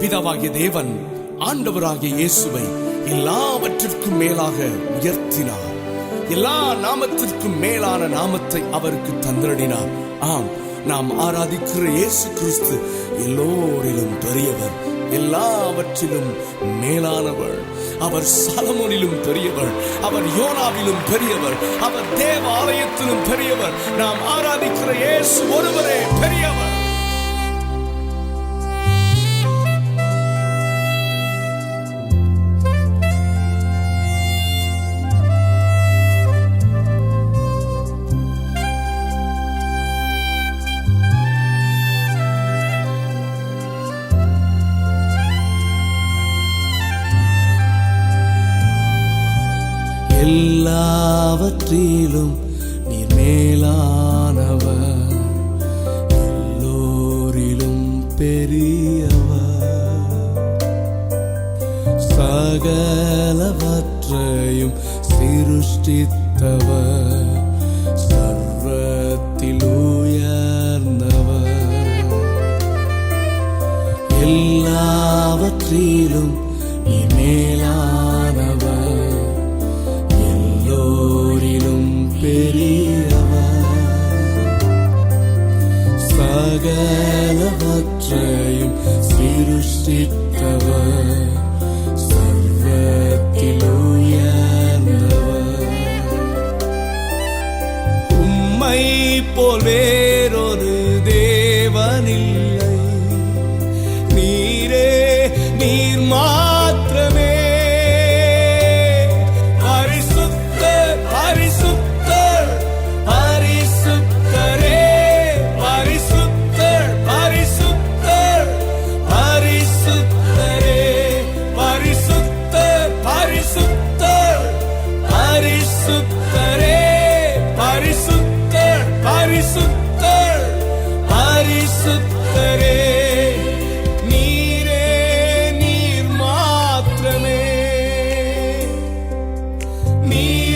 பிதாவாகிய தேவன் ஆண்டவராகிய இயேசுவை எல்லாவற்றிற்கும் மேலாக உயர்த்தினார். எல்லா நாமத்திற்கும் மேலான நாமத்தை அவருக்கு தந்தடினார் ஆம் நாம் ஆராதிக்கிற இயேசு கிறிஸ்து எல்லோரிலும் பெரியவர் எல்லாவற்றிலும் மேலானவர். அவர் சலமோனிலும் பெரியவர் அவர் யோனாவிலும் பெரியவர் அவர் தேவாலயத்திலும் பெரியவர். நாம் ஆராதிக்கிற இயேசு ஒருவரே பெரியவர். எல்லாவற்றிலும் நீர் மேலானவர். எல்லோரிலும் பெரியவர். சகலவற்றையும் சிருஷ்டித்தவர். சர்வத்தில் உயர்ந்தவர். எல்லாவற்றிலும் நீர் மேலானவர். போல் வேறொரு தேவனில்லை பரிசுத்தரே நீரே நீர் மாத்திரமே நீரே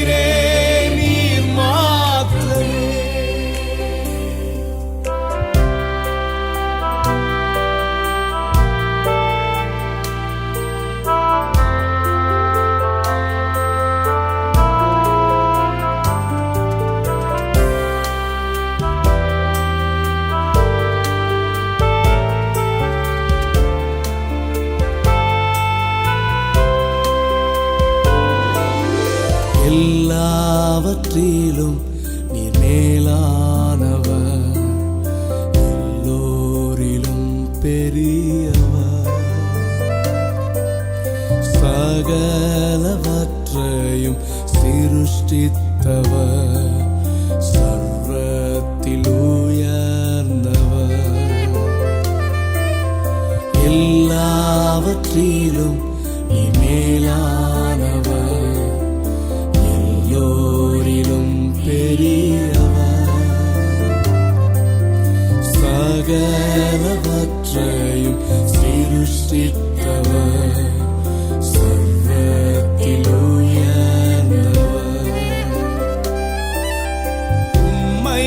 எல்லாவற்றிலும் நீ மேலானவர். எல்லோரிலும் பெரியவர். சகலவற்றையும் சிருஷ்டித்தவர். சர்வத்தில் உயர்ந்தவர். எல்லாவற்றிலும் நீ மேலானவர். சிருஷ்டித்தவர் சர்வத்தில் உயர்ந்தவர் உம்மை